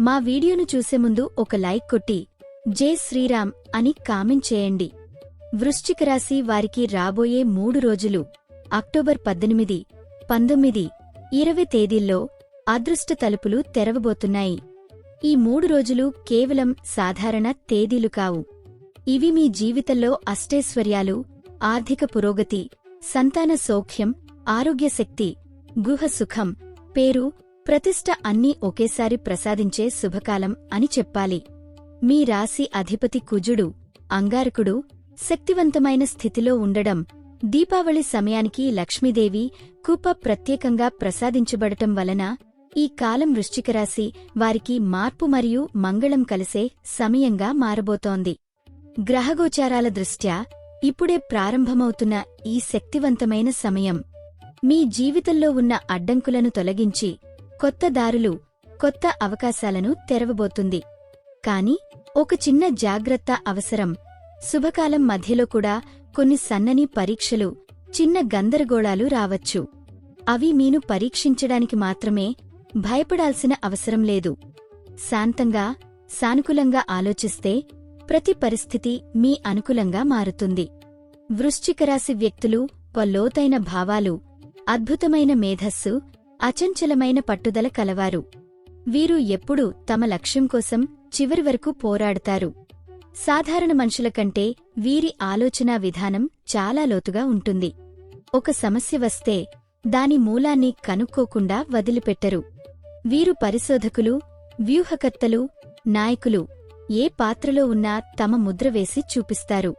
మా వీడియోను చూసే ముందు ఒక లైక్ కొట్టి జై శ్రీరామ్ అని కామెంట్ చేయండి. వృశ్చిక రాశి వారికి రాబోయే మూడు రోజులు అక్టోబర్ పద్దెనిమిది పంతొమ్మిది ఇరవై తేదీల్లో అదృష్ట తలుపులు తెరవబోతున్నాయి. ఈ మూడు రోజులు కేవలం సాధారణ తేదీలు కావు. ఇవి మీ జీవితంలో అష్టైశ్వర్యాలు ఆర్థిక పురోగతి సంతాన సౌఖ్యం ఆరోగ్యశక్తి గుహ సుఖం పేరు ప్రతిష్ట అన్నీ ఒకేసారి ప్రసాదించే శుభకాలం అని చెప్పాలి. మీ రాశి అధిపతి కుజుడు అంగారకుడు శక్తివంతమైన స్థితిలో ఉండడం దీపావళి సమయానికి లక్ష్మీదేవి కూప ప్రత్యేకంగా ప్రసాదించబడటం వలన ఈ కాలం వృశ్చికరాశి వారికి మార్పు మరియు మంగళం కలిసే సమయంగా మారబోతోంది. గ్రహగోచారాల దృష్ట్యా ఇప్పుడే ప్రారంభమవుతున్న ఈ శక్తివంతమైన సమయం. మీ జీవితంలో ఉన్న అడ్డంకులను తొలగించి కొత్త దారులు కొత్త అవకాశాలను తెరవబోతుంది. కాని ఒక చిన్న జాగ్రత్త అవసరం. శుభకాలం మధ్యలో కూడా కొన్ని సన్నని పరీక్షలు చిన్న గందరగోళాలు రావచ్చు. అవి మీను పరీక్షించడానికి మాత్రమే భయపడాల్సిన అవసరం లేదు. శాంతంగా సానుకూలంగా ఆలోచిస్తే ప్రతి పరిస్థితి మీ అనుకూలంగా మారుతుంది. వృశ్చికరాశి వ్యక్తులు ప లోతైన భావాలు అద్భుతమైన మేధస్సు అచంచలమైన పట్టుదల కలవారు. వీరు ఎప్పుడూ తమ లక్ష్యం కోసం చివరి వరకు పోరాడతారు. సాధారణ మనుషుల కంటే వీరి ఆలోచనా విధానం చాలా లోతుగా ఉంటుంది. ఒక సమస్య వస్తే దాని మూలాన్ని కనుక్కోకుండా వదిలిపెట్టరు. వీరు పరిశోధకులు వ్యూహకర్తలు నాయకులు ఏ పాత్రలో ఉన్నా తమ ముద్ర వేసి చూపిస్తారు.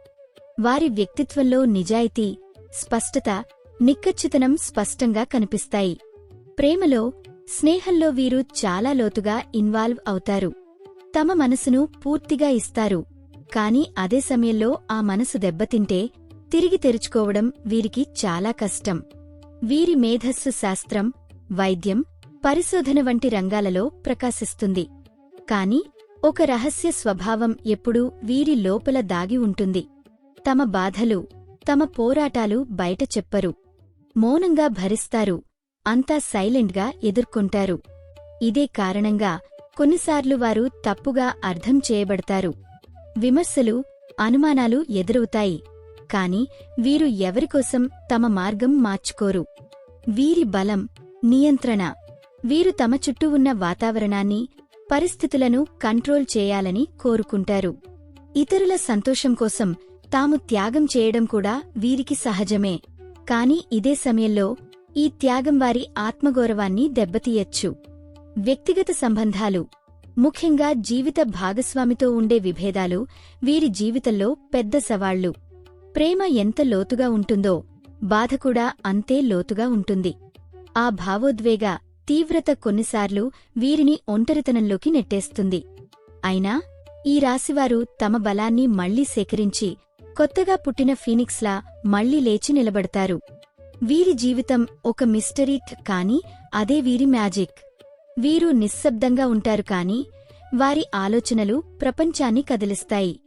వారి వ్యక్తిత్వంలో నిజాయితీ స్పష్టత నిక్కచ్చితనం స్పష్టంగా కనిపిస్తాయి. ప్రేమలో స్నేహంలో వీరు చాలా లోతుగా ఇన్వాల్వ్ అవుతారు. తమ మనసును పూర్తిగా ఇస్తారు. కాని అదే సమయంలో ఆ మనసు దెబ్బతింటే తిరిగి తెరుచుకోవడం వీరికి చాలా కష్టం. వీరి మేధస్సు శాస్త్రం వైద్యం పరిశోధన వంటి రంగాలలో ప్రకాశిస్తుంది. కాని ఒక రహస్య స్వభావం ఎప్పుడూ వీరి లోపల దాగి ఉంటుంది. తమ బాధలు తమ పోరాటాలు బయట చెప్పరు. మౌనంగా భరిస్తారు. అంతా సైలెంట్గా ఎదుర్కొంటారు. ఇదే కారణంగా కొన్నిసార్లు వారు తప్పుగా అర్థం చేయబడతారు. విమర్శలు అనుమానాలు ఎదురవుతాయి. కాని వీరు ఎవరికోసం తమ మార్గం మార్చుకోరు. వీరి బలం నియంత్రణ. వీరు తమ చుట్టూ ఉన్న వాతావరణాన్ని పరిస్థితులను కంట్రోల్ చేయాలని కోరుకుంటారు. ఇతరుల సంతోషం కోసం తాము త్యాగం చేయడం కూడా వీరికి సహజమే. కాని ఇదే సమయంలో ఈ త్యాగం వారి ఆత్మగౌరవాన్ని దెబ్బతీయచ్చు. వ్యక్తిగత సంబంధాలు ముఖ్యంగా జీవిత భాగస్వామితో ఉండే విభేదాలు వీరి జీవితంలో పెద్ద సవాళ్ళు. ప్రేమ ఎంత లోతుగా ఉంటుందో బాధ కూడా అంతే లోతుగా ఉంటుంది. ఆ భావోద్వేగ తీవ్రత కొన్నిసార్లు వీరిని ఒంటరితనంలోకి నెట్టేస్తుంది. అయినా ఈ రాశివారు తమ బలాన్ని మళ్ళీ సేకరించి కొత్తగా పుట్టిన ఫీనిక్స్లా మళ్ళీ లేచి నిలబడతారు. వీరి జీవితం ఒక మిస్టరీ కాని అదే వీరి మ్యాజిక్. వీరు నిశ్శబ్దంగా ఉంటారు కాని వారి ఆలోచనలు ప్రపంచాన్ని కదిలిస్తాయి.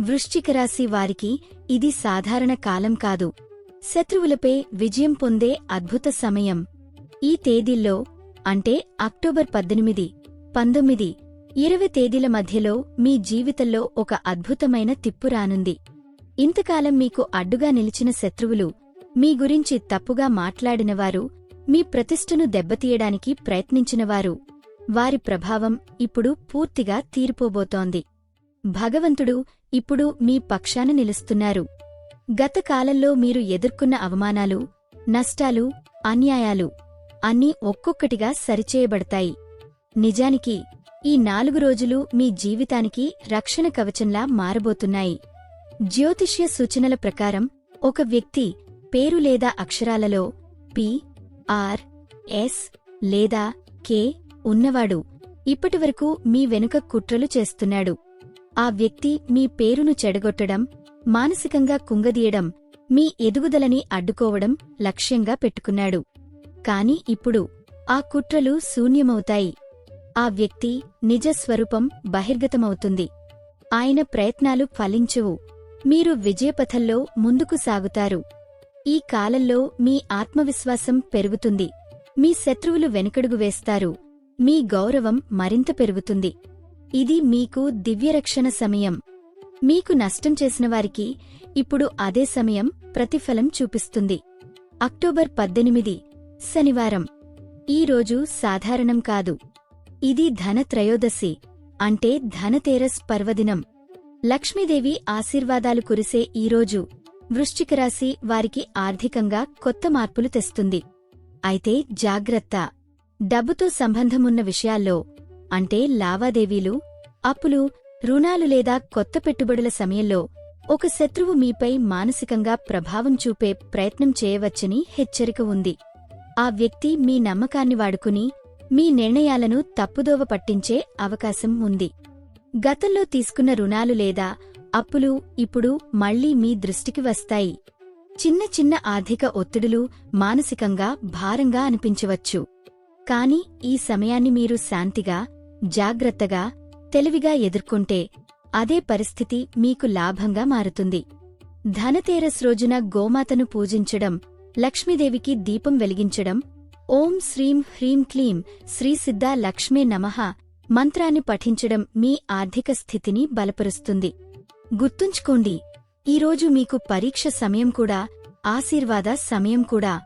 వృశ్చికరాశి వారికి ఇది సాధారణ కాలం కాదు. శత్రువులపై విజయం పొందే అద్భుత సమయం. ఈ తేదీల్లో అంటే అక్టోబర్ పద్దెనిమిది పంతొమ్మిది ఇరవై తేదీల మధ్యలో మీ జీవితంలో ఒక అద్భుతమైన తిప్పు రానుంది. ఇంతకాలం మీకు అడ్డుగా నిలిచిన శత్రువులు మీ గురించి తప్పుగా మాట్లాడినవారు మీ ప్రతిష్టను దెబ్బతీయడానికి ప్రయత్నించినవారు. వారి ప్రభావం ఇప్పుడు పూర్తిగా తీరిపోబోతోంది. భగవంతుడు ఇప్పుడు మీ పక్షాన నిలుస్తున్నారు. గత కాలంలో మీరు ఎదుర్కొన్న అవమానాలు నష్టాలు అన్యాయాలు అన్నీ ఒక్కొక్కటిగా సరిచేయబడతాయి. నిజానికి ఈ నాలుగు రోజులు మీ జీవితానికి రక్షణ కవచంలా మారబోతున్నాయి. జ్యోతిష్య సూచనల ప్రకారం ఒక వ్యక్తి పేరు లేదా అక్షరాలలో పి ఆర్ ఎస్ లేదా కే ఉన్నవాడు. ఇప్పటివరకు మీ వెనుక కుట్రలు చేస్తున్నాడు. ఆ వ్యక్తి మీ పేరును చెడగొట్టడం మానసికంగా కుంగదీయడం మీ ఎదుగుదలని అడ్డుకోవడం లక్ష్యంగా పెట్టుకున్నాడు. కాని ఇప్పుడు ఆ కుట్రలు శూన్యమవుతాయి. ఆ వ్యక్తి నిజస్వరూపం బహిర్గతమవుతుంది. ఆయన ప్రయత్నాలు ఫలించవు. మీరు విజయపథంలో ముందుకు సాగుతారు. ఈ కాలంలో మీ ఆత్మవిశ్వాసం పెరుగుతుంది. మీ శత్రువులు వెనుకడుగు వేస్తారు. మీ గౌరవం మరింత పెరుగుతుంది. ఇది మీకు దివ్యరక్షణ సమయం. మీకు నష్టం చేసిన వారికి ఇప్పుడు అదే సమయం ప్రతిఫలం చూపిస్తుంది. అక్టోబర్ పద్దెనిమిది శనివారం. ఈ రోజు సాధారణం కాదు. ఇది ధనత్రయోదశి అంటే ధనతేరస్ పర్వదినం. లక్ష్మీదేవి ఆశీర్వాదాలు కురిసే ఈరోజు వృశ్చికరాశి వారికి ఆర్థికంగా కొత్త మార్పులు తెస్తుంది. అయితే జాగ్రత్త. డబ్బుతో సంబంధమున్న విషయాల్లో అంటే లావాదేవీలు అప్పులు రుణాలు లేదా కొత్త పెట్టుబడుల సమయంలో ఒక శత్రువు మీపై మానసికంగా ప్రభావం చూపే ప్రయత్నం చేయవచ్చని హెచ్చరిక ఉంది. ఆ వ్యక్తి మీ నమ్మకాన్ని వాడుకుని మీ నిర్ణయాలను తప్పుదోవ పట్టించే అవకాశం ఉంది. గతంలో తీసుకున్న రుణాలు లేదా అప్పులు ఇప్పుడు మళ్ళీ మీ దృష్టికి వస్తాయి. చిన్న చిన్న ఆర్థిక ఒత్తిడులు మానసికంగా భారంగా అనిపించవచ్చు. కాని ఈ సమయాన్ని మీరు శాంతిగా జాగ్రత్తగా తెలివిగా ఎదుర్కొంటే అదే పరిస్థితి మీకు లాభంగా మారుతుంది. ధనతేరస్ రోజున గోమాతను పూజించడం లక్ష్మీదేవికి దీపం వెలిగించడం ఓం శ్రీం హ్రీం క్లీం శ్రీసిద్ధ లక్ష్మే నమః మంత్రాన్ని పఠించడం మీ ఆర్థిక స్థితిని బలపరుస్తుంది. గుర్తుంచుకోండి ఈరోజు మీకు పరీక్ష సమయం కూడా ఆశీర్వాద సమయం కూడా.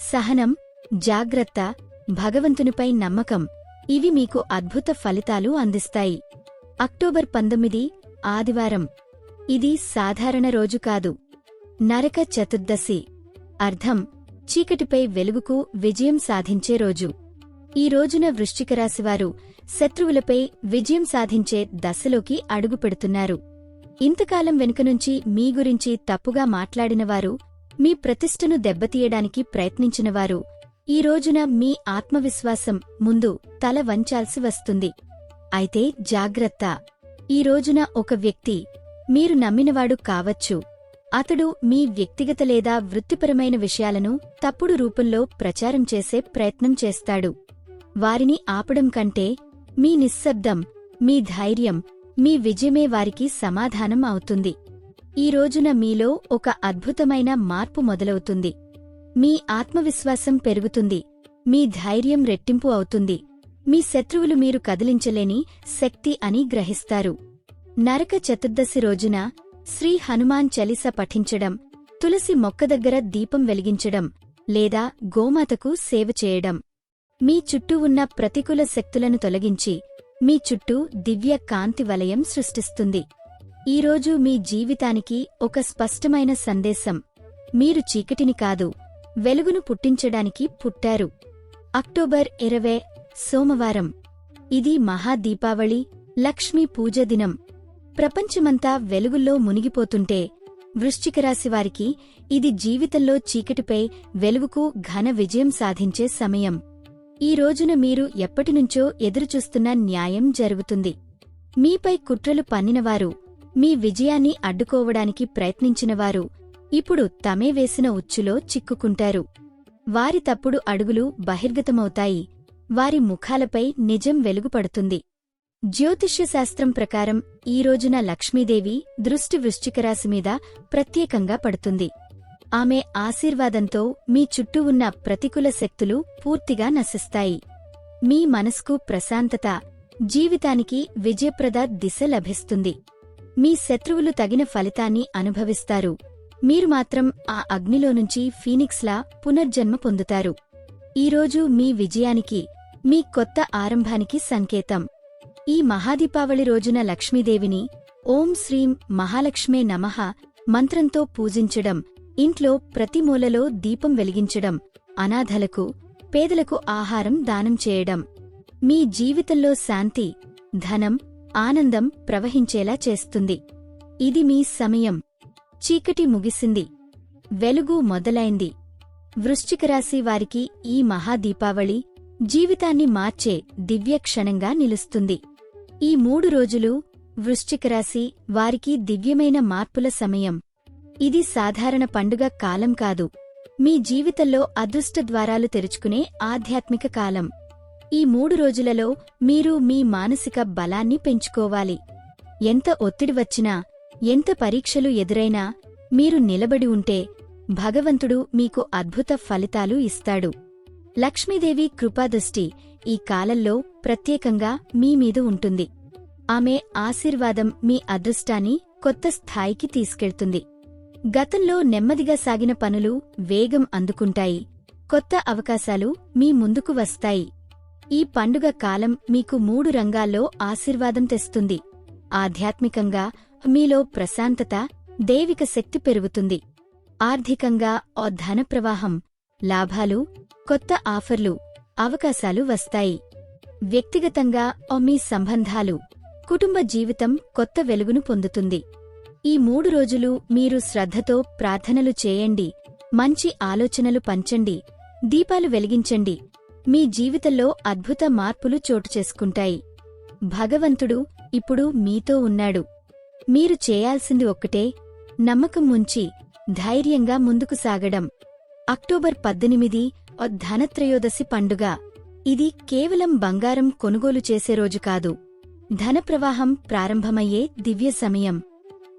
సహనం జాగ్రత్త భగవంతునిపై నమ్మకం ఇవి మీకు అద్భుత ఫలితాలు అందిస్తాయి. అక్టోబర్ పంతొమ్మిది ఆదివారం. ఇది సాధారణ రోజు కాదు. నరక చతుర్దశి. అర్థం చీకటిపై వెలుగుకు విజయం సాధించే రోజు. ఈ రోజున వృశ్చికరాశివారు శత్రువులపై విజయం సాధించే దశలోకి అడుగుపెడుతున్నారు. ఇంతకాలం వెనుకనుంచి మీ గురించి తప్పుగా మాట్లాడినవారు మీ ప్రతిష్టను దెబ్బతీయడానికి ప్రయత్నించినవారు ఈ రోజున మీ ఆత్మవిశ్వాసం ముందు తల వంచాల్సి వస్తుంది. అయితే జాగ్రత్త. ఈ రోజున ఒక వ్యక్తి మీరు నమ్మినవాడు కావచ్చు. అతడు మీ వ్యక్తిగత లేదా వృత్తిపరమైన విషయాలను తప్పుడు రూపంలో ప్రచారం చేసే ప్రయత్నం చేస్తాడు. వారిని ఆపడం కంటే మీ నిశ్శబ్దం మీ ధైర్యం మీ విజయమే వారికి సమాధానం అవుతుంది. ఈ రోజున మీలో ఒక అద్భుతమైన మార్పు మొదలవుతుంది. మీ ఆత్మవిశ్వాసం పెరుగుతుంది. మీ ధైర్యం రెట్టింపు అవుతుంది. మీ శత్రువులు మీరు కదిలించలేని శక్తి అని గ్రహిస్తారు. నరక చతుర్దశి రోజున శ్రీ హనుమాన్ చలిస పఠించడం తులసి మొక్క దగ్గర దీపం వెలిగించడం లేదా గోమాతకు సేవ చేయడం. మీ చుట్టూ ఉన్న ప్రతికూల శక్తులను తొలగించి మీ చుట్టూ దివ్య కాంతి వలయం సృష్టిస్తుంది. ఈరోజు మీ జీవితానికి ఒక స్పష్టమైన సందేశం. మీరు చీకటిని కాదు వెలుగును పుట్టించడానికి పుట్టారు. అక్టోబర్ ఇరవై సోమవారం. ఇది మహాదీపావళి లక్ష్మీ పూజ దినం. ప్రపంచమంతా వెలుగుల్లో మునిగిపోతుంటే వృశ్చికరాశివారికి ఇది జీవితంలో చీకటిపై వెలుగుకు ఘన విజయం సాధించే సమయం. ఈ రోజున మీరు ఎప్పటినుంచో ఎదురుచూస్తున్న న్యాయం జరుగుతుంది. మీపై కుట్రలు పన్నినవారు మీ విజయాన్ని అడ్డుకోవడానికి ప్రయత్నించినవారు ఇప్పుడు తమే వేసిన ఉచ్చులో చిక్కుకుంటారు. వారి తప్పుడు అడుగులు బహిర్గతమవుతాయి వారి ముఖాలపై నిజం వెలుగుపడుతుంది. జ్యోతిష్యశాస్త్రం ప్రకారం ఈ రోజున లక్ష్మీదేవి దృష్టి వృశ్చికరాశి మీద ప్రత్యేకంగా పడుతుంది. ఆమె ఆశీర్వాదంతో మీ చుట్టూ ఉన్న ప్రతికూల శక్తులు పూర్తిగా నశిస్తాయి. మీ మనస్కు ప్రశాంతత జీవితానికి విజయప్రద దిశ లభిస్తుంది. మీ శత్రువులు తగిన ఫలితాన్ని అనుభవిస్తారు. మీరు మాత్రం ఆ అగ్నిలో నుంచి ఫీనిక్స్లా పునర్జన్మ పొందుతారు. ఈరోజు మీ విజయానికి మీ కొత్త ఆరంభానికి సంకేతం. ఈ మహాదీపావళి రోజున లక్ష్మీదేవిని ఓం శ్రీం మహాలక్ష్మే నమః మంత్రంతో పూజించడం ఇంట్లో ప్రతి మూలలో దీపం వెలిగించడం అనాథలకు పేదలకు ఆహారం దానం చేయడం. మీ జీవితంలో శాంతి ధనం ఆనందం ప్రవహించేలా చేస్తుంది. ఇది మీ సమయం. చీకటి ముగిసింది. వెలుగు మొదలైంది. వృశ్చికరాశి వారికి ఈ మహాదీపావళి జీవితాన్ని మార్చే దివ్యక్షణంగా నిలుస్తుంది. ఈ మూడు రోజులు వృశ్చికరాశి వారికి దివ్యమైన మార్పుల సమయం. ఇది సాధారణ పండుగ కాలం కాదు. మీ జీవితంలో అదృష్ట ద్వారాలు తెరుచుకునే ఆధ్యాత్మిక కాలం. ఈ మూడు రోజులలో మీరు మీ మానసిక బలాన్ని పెంచుకోవాలి. ఎంత ఒత్తిడి వచ్చినా ఎంత పరీక్షలు ఎదురైనా మీరు నిలబడి ఉంటే భగవంతుడు మీకు అద్భుత ఫలితాలు ఇస్తాడు. లక్ష్మీదేవి కృపాదృష్టి ఈ కాలంలో ప్రత్యేకంగా మీ మీద ఉంటుంది. ఆమె ఆశీర్వాదం మీ అదృష్టాన్ని కొత్త స్థాయికి తీసుకెళ్తుంది. గతంలో నెమ్మదిగా సాగిన పనులు వేగం అందుకుంటాయి. కొత్త అవకాశాలు మీ ముందుకు వస్తాయి. ఈ పండుగ కాలం మీకు మూడు రంగాల్లో ఆశీర్వాదం తెస్తుంది. ఆధ్యాత్మికంగా మీలో ప్రశాంతత దైవిక శక్తి పెరుగుతుంది. ఆర్థికంగా ఓ ధన ప్రవాహం లాభాలు కొత్త ఆఫర్లు అవకాశాలు వస్తాయి. వ్యక్తిగతంగా ఓ మీ సంబంధాలు కుటుంబ జీవితం కొత్త వెలుగును పొందుతుంది. ఈ మూడు రోజులు మీరు శ్రద్ధతో ప్రార్థనలు చేయండి మంచి ఆలోచనలు పంచండి దీపాలు వెలిగించండి. మీ జీవితంలో అద్భుత మార్పులు చోటు చేసుకుంటాయి. భగవంతుడు ఇప్పుడు మీతో ఉన్నాడు. మీరు చేయాల్సింది ఒక్కటే నమ్మకం ఉంచి ధైర్యంగా ముందుకు సాగడం. అక్టోబర్ పద్దెనిమిది ఓ ధనత్రయోదశి పండుగ. ఇది కేవలం బంగారం కొనుగోలు చేసే రోజు కాదు. ధన ప్రవాహం ప్రారంభమయ్యే దివ్య సమయం.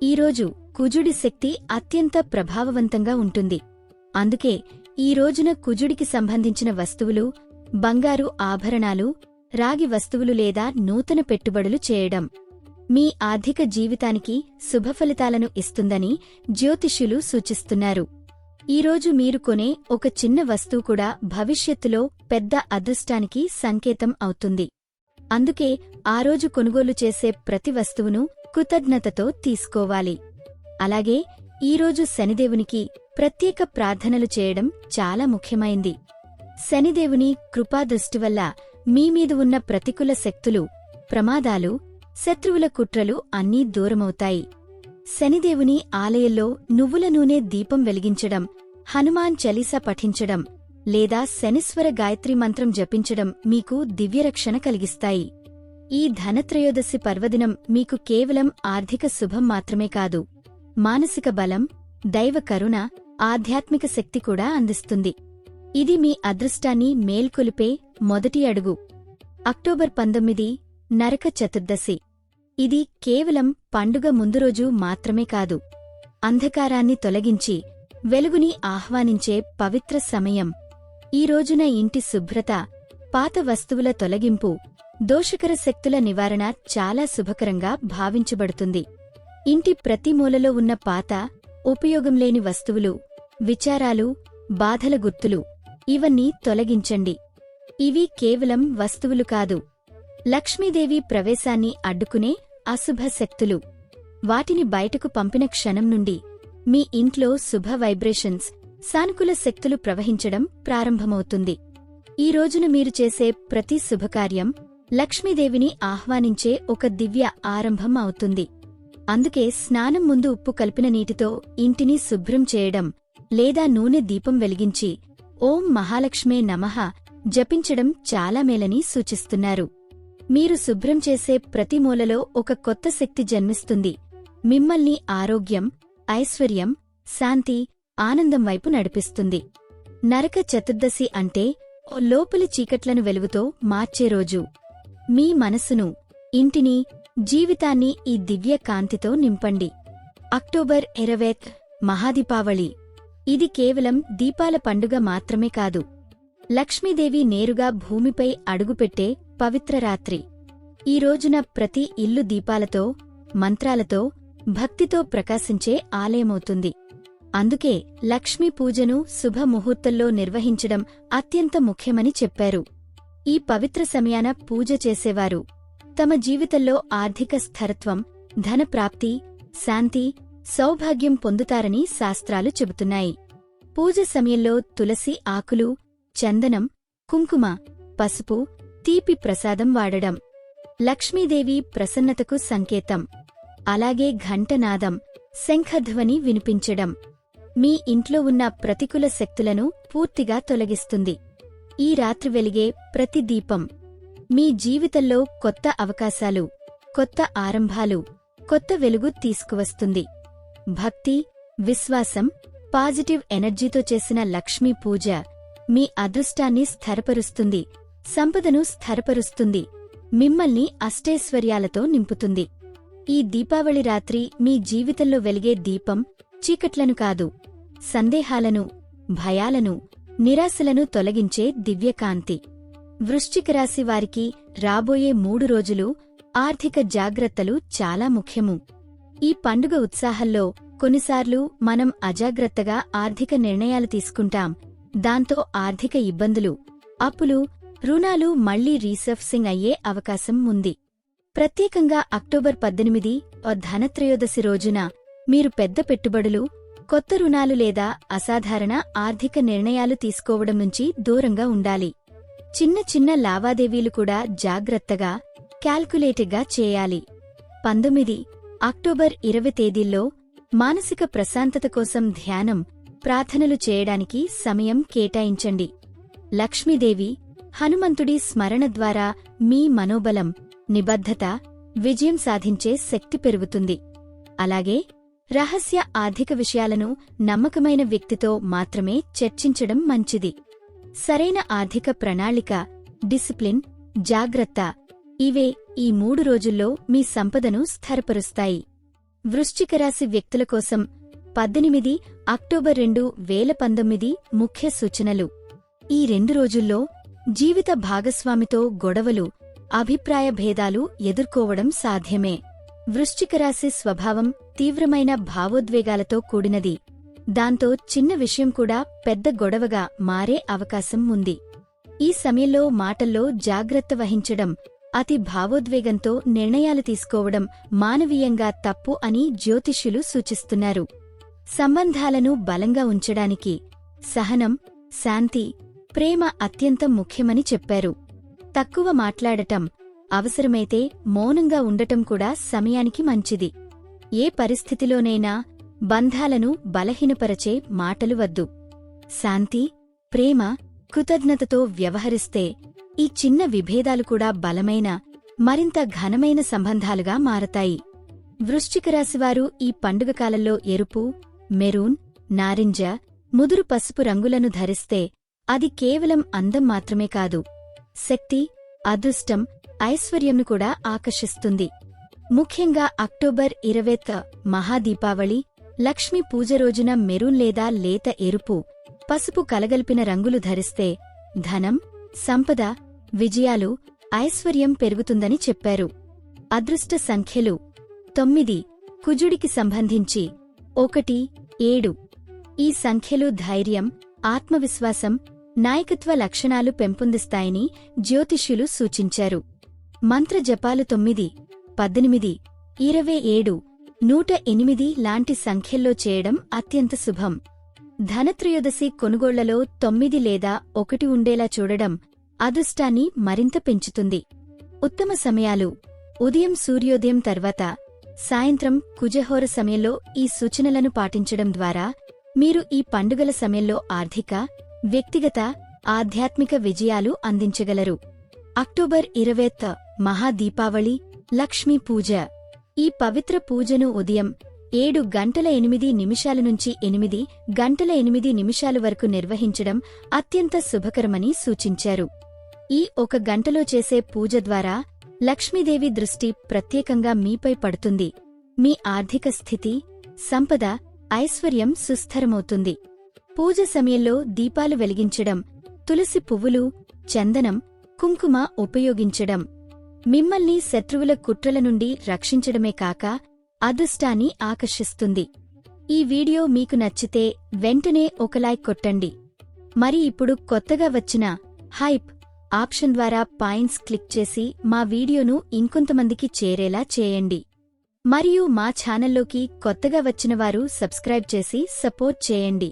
ఈరోజు కుజుడి శక్తి అత్యంత ప్రభావవంతంగా ఉంటుంది. అందుకే ఈ రోజున కుజుడికి సంబంధించిన వస్తువులు బంగారు ఆభరణాలు రాగి వస్తువులు లేదా నూతన పెట్టుబడులు చేయడం మీ ఆర్థిక జీవితానికి శుభఫలితాలను ఇస్తుందని జ్యోతిష్యులు సూచిస్తున్నారు. ఈరోజు మీరు కొనే ఒక చిన్న వస్తువు కూడా భవిష్యత్తులో పెద్ద అదృష్టానికి సంకేతం అవుతుంది. అందుకే ఆ రోజు కొనుగోలు చేసే ప్రతి వస్తువును కృతజ్ఞతతో తీసుకోవాలి. అలాగే ఈరోజు శనిదేవునికి ప్రత్యేక ప్రార్థనలు చేయడం చాలా ముఖ్యమైంది. శనిదేవుని కృపాదృష్టి వల్ల మీమీద ఉన్న ప్రతికూల శక్తులు ప్రమాదాలు శత్రువుల కుట్రలు అన్నీ దూరమవుతాయి. శనిదేవుని ఆలయంలో నువ్వుల నూనె దీపం వెలిగించడం హనుమాన్ చలీసా పఠించడం లేదా శనిశ్వర గాయత్రి మంత్రం జపించడం మీకు దివ్యరక్షణ కలిగిస్తాయి. ఈ ధనత్రయోదశి పర్వదినం మీకు కేవలం ఆర్థిక శుభం మాత్రమే కాదు. మానసిక బలం దైవ కరుణ ఆధ్యాత్మిక శక్తి కూడా అందిస్తుంది. ఇది మీ అదృష్టాన్ని మేల్కొలిపే మొదటి అడుగు. అక్టోబర్ పంతొమ్మిది నరక చతుర్దశి. ఇది కేవలం పండుగ ముందు రోజు మాత్రమే కాదు. అంధకారాన్ని తొలగించి వెలుగుని ఆహ్వానించే పవిత్ర సమయం. ఈ రోజున ఇంటి శుభ్రత పాత వస్తువుల తొలగింపు దోషకర శక్తుల నివారణ చాలా శుభకరంగా భావించబడుతుంది. ఇంటి ప్రతి మూలలో ఉన్న పాత ఉపయోగంలేని వస్తువులు విచారాలు బాధల గుర్తులు ఇవన్నీ తొలగించండి. ఇవి కేవలం వస్తువులు కాదు. లక్ష్మీదేవి ప్రవేశాన్ని అడ్డుకునే అశుభ శక్తులు. వాటిని బయటకు పంపిన క్షణం నుండి మీ ఇంట్లో శుభ వైబ్రేషన్స్ సానుకూల శక్తులు ప్రవహించడం ప్రారంభమవుతుంది. ఈ రోజున మీరు చేసే ప్రతి శుభకార్యం లక్ష్మీదేవిని ఆహ్వానించే ఒక దివ్య ఆరంభం అవుతుంది. అందుకే స్నానం ముందు ఉప్పు కలిపిన నీటితో ఇంటిని శుభ్రం చేయడం లేదా నూనె దీపం వెలిగించి ఓం మహాలక్ష్మే నమః జపించడం చాలా మేలని సూచిస్తున్నారు. మీరు శుభ్రం చేసే ప్రతి మూలలో ఒక కొత్త శక్తి జన్మిస్తుంది. మిమ్మల్ని ఆరోగ్యం ఐశ్వర్యం శాంతి ఆనందం వైపు నడిపిస్తుంది. నరక చతుర్దశి అంటే ఓ లోపలి చీకట్లను వెలుగుతో మార్చే రోజు. మీ మనసును ఇంటిని జీవితాన్ని ఈ దివ్య కాంతితో నింపండి. అక్టోబర్ ఇరవేత్ మహాదీపావళి. ఇది కేవలం దీపాల పండుగ మాత్రమే కాదు. లక్ష్మీదేవి నేరుగా భూమిపై అడుగుపెట్టే పవిత్ర రాత్రి. ఈ రోజున ప్రతి ఇల్లు దీపాలతో మంత్రాలతో భక్తితో ప్రకాశించే ఆలయమవుతుంది. అందుకే లక్ష్మీ పూజను శుభముహూర్తంలో నిర్వహించడం అత్యంత ముఖ్యమని చెప్పారు. ఈ పవిత్ర సమయాన పూజ చేసేవారు. తమ జీవితంలో ఆర్థిక స్థిరత్వం ధనప్రాప్తి శాంతి సౌభాగ్యం పొందుతారని శాస్త్రాలు చెబుతున్నాయి. పూజ సమయంలో తులసి ఆకులు చందనం కుంకుమ పసుపు తీపి ప్రసాదం వాడడం. లక్ష్మీదేవి ప్రసన్నతకు సంకేతం. అలాగే ఘంటనాదం శంఖధ్వని వినిపించడం. మీ ఇంట్లో ఉన్న ప్రతికూల శక్తులను పూర్తిగా తొలగిస్తుంది. ఈ రాత్రి వెలిగే ప్రతి దీపం మీ జీవితంలో కొత్త అవకాశాలు కొత్త ఆరంభాలు కొత్త వెలుగు తీసుకువస్తుంది. భక్తి విశ్వాసం పాజిటివ్ ఎనర్జీతో చేసిన లక్ష్మీ పూజ మీ అదృష్టాన్ని స్థిరపరుస్తుంది సంపదను స్థిరపరుస్తుంది మిమ్మల్ని అష్టైశ్వర్యాలతో నింపుతుంది. ఈ దీపావళి రాత్రి మీ జీవితంలో వెలిగే దీపం చీకట్లను కాదు సందేహాలను భయాలను నిరాశలను తొలగించే దివ్యకాంతి. వృశ్చిక రాశి వారికి రాబోయే మూడు రోజులు ఆర్థిక జాగ్రత్తలు చాలా ముఖ్యము. ఈ పండుగ ఉత్సాహంలో కొన్నిసార్లు మనం అజాగ్రత్తగా ఆర్థిక నిర్ణయాలు తీసుకుంటాం. దాంతో ఆర్థిక ఇబ్బందులు అప్పులు రుణాలు మళ్ళీ రీసర్ఫ్సింగ్ అయ్యే అవకాశం ఉంది. ప్రత్యేకంగా అక్టోబర్ పద్దెనిమిది ఓ ధనత్రయోదశి రోజున మీరు పెద్ద పెట్టుబడులు కొత్త రుణాలు లేదా అసాధారణ ఆర్థిక నిర్ణయాలు తీసుకోవడం నుంచి దూరంగా ఉండాలి. చిన్న చిన్న లావాదేవీలు కూడా జాగ్రత్తగా క్యాల్కులేటెడ్గా చేయాలి. పంతొమ్మిది అక్టోబర్ ఇరవై తేదీల్లో మానసిక ప్రశాంతత కోసం ధ్యానం ప్రార్థనలు చేయడానికి సమయం కేటాయించండి. లక్ష్మీదేవి హనుమంతుడి స్మరణ ద్వారా మీ మనోబలం నిబద్ధత విజయం సాధించే శక్తి పెరుగుతుంది. అలాగే రహస్య ఆర్థిక విషయాలను నమ్మకమైన వ్యక్తితో మాత్రమే చర్చించడం మంచిది. సరైన ఆర్థిక ప్రణాళిక డిసిప్లిన్ జాగ్రత్త ఇవే ఈ మూడు రోజుల్లో మీ సంపదను స్థిరపరుస్తాయి. వృశ్చిక రాశి వ్యక్తుల కోసం పద్దెనిమిది అక్టోబర్ రెండు వేల పంతొమ్మిది ముఖ్య సూచనలు. ఈ రెండు రోజుల్లో జీవిత భాగస్వామితో గొడవలు అభిప్రాయ భేదాలు ఎదుర్కోవడం సాధ్యమే. వృశ్చిక రాశి స్వభావం తీవ్రమైన భావోద్వేగాలతో కూడినది. దాంతో చిన్న విషయం కూడా పెద్ద గొడవగా మారే అవకాశం ఉంది. ఈ సమయంలో మాటల్లో జాగ్రత్త వహించడం అతి భావోద్వేగంతో నిర్ణయాలు తీసుకోవడం మానవీయంగా తప్పు అని జ్యోతిష్యులు సూచిస్తున్నారు. సంబంధాలను బలంగా ఉంచడానికి సహనం శాంతి ప్రేమ అత్యంతం ముఖ్యమని చెప్పారు. తక్కువ మాట్లాడటం అవసరమైతే మౌనంగా ఉండటం కూడా సమయానికి మంచిది. ఏ పరిస్థితిలోనైనా బంధాలను బలహీనపరచే మాటలు వద్దు. శాంతి ప్రేమ కృతజ్ఞతతో వ్యవహరిస్తే ఈ చిన్న విభేదాలు కూడా బలమైన మరింత ఘనమైన సంబంధాలుగా మారతాయి. వృశ్చిక రాశివారు ఈ పండుగ కాలంలో ఎరుపు మెరూన్ నారింజ ముదురు పసుపు రంగులను ధరిస్తే అది కేవలం అందం మాత్రమే కాదు. శక్తి అదృష్టం ఐశ్వర్యంను కూడా ఆకర్షిస్తుంది. ముఖ్యంగా అక్టోబర్ ఇరవేత్ మహాదీపావళి లక్ష్మీ పూజ రోజున మెరూన్ లేదా లేత ఎరుపు పసుపు కలగల్పిన రంగులు ధరిస్తే ధనం సంపద విజయాలు ఐశ్వర్యం పెరుగుతుందని చెప్పారు. అదృష్ట సంఖ్యలు తొమ్మిది. కుజుడికి సంబంధించి ఒకటి ఏడు. ఈ సంఖ్యలు ధైర్యం ఆత్మవిశ్వాసం నాయకత్వ లక్షణాలు పెంపొందిస్తాయని జ్యోతిష్యులు సూచించారు. మంత్ర జపాలు తొమ్మిది పద్దెనిమిది ఇరవై ఏడు నూట ఎనిమిది లాంటి సంఖ్యల్లో చేయడం అత్యంత శుభం. ధనత్రయోదశి కొనుగోళ్ళలో తొమ్మిది లేదా ఒకటి ఉండేలా చూడడం అదృష్టాన్ని మరింత పెంచుతుంది. ఉత్తమ సమయాలు. ఉదయం సూర్యోదయం తర్వాత సాయంత్రం కుజహోర సమయంలో ఈ సూచనలను పాటించడం ద్వారా మీరు ఈ పండుగల సమయంలో ఆర్థిక వ్యక్తిగత ఆధ్యాత్మిక విజయాలు అందించగలరు. అక్టోబర్ ఇరవై మహాదీపావళి లక్ష్మీ పూజ. ఈ పవిత్ర పూజను ఉదయం ఏడు గంటల ఎనిమిది నిమిషాల నుంచి ఎనిమిది గంటల ఎనిమిది నిమిషాల వరకు నిర్వహించడం అత్యంత శుభకరమని సూచించారు. ఈ ఒక గంటలో చేసే పూజ ద్వారా లక్ష్మీదేవి దృష్టి ప్రత్యేకంగా మీపై పడుతుంది. మీ ఆర్థిక స్థితి సంపద ఐశ్వర్యం సుస్థిరమవుతుంది. పూజ సమయంలో దీపాలు వెలిగించడం తులసి పువ్వులు చందనం కుంకుమ ఉపయోగించడం. మిమ్మల్ని శత్రువుల కుట్రల నుండి రక్షించడమే కాక అదృష్టాన్ని ఆకర్షిస్తుంది. ఈ వీడియో మీకు నచ్చితే వెంటనే ఒక లైక్ కొట్టండి. మరి ఇప్పుడు కొత్తగా వచ్చిన హైప్ ఆప్షన్ ద్వారా పాయింట్స్ క్లిక్ చేసి మా వీడియోను ఇంకొంతమందికి చేరేలా చేయండి. మరియు మా ఛానల్లోకి కొత్తగా వచ్చిన వారు సబ్స్క్రైబ్ చేసి సపోర్ట్ చేయండి.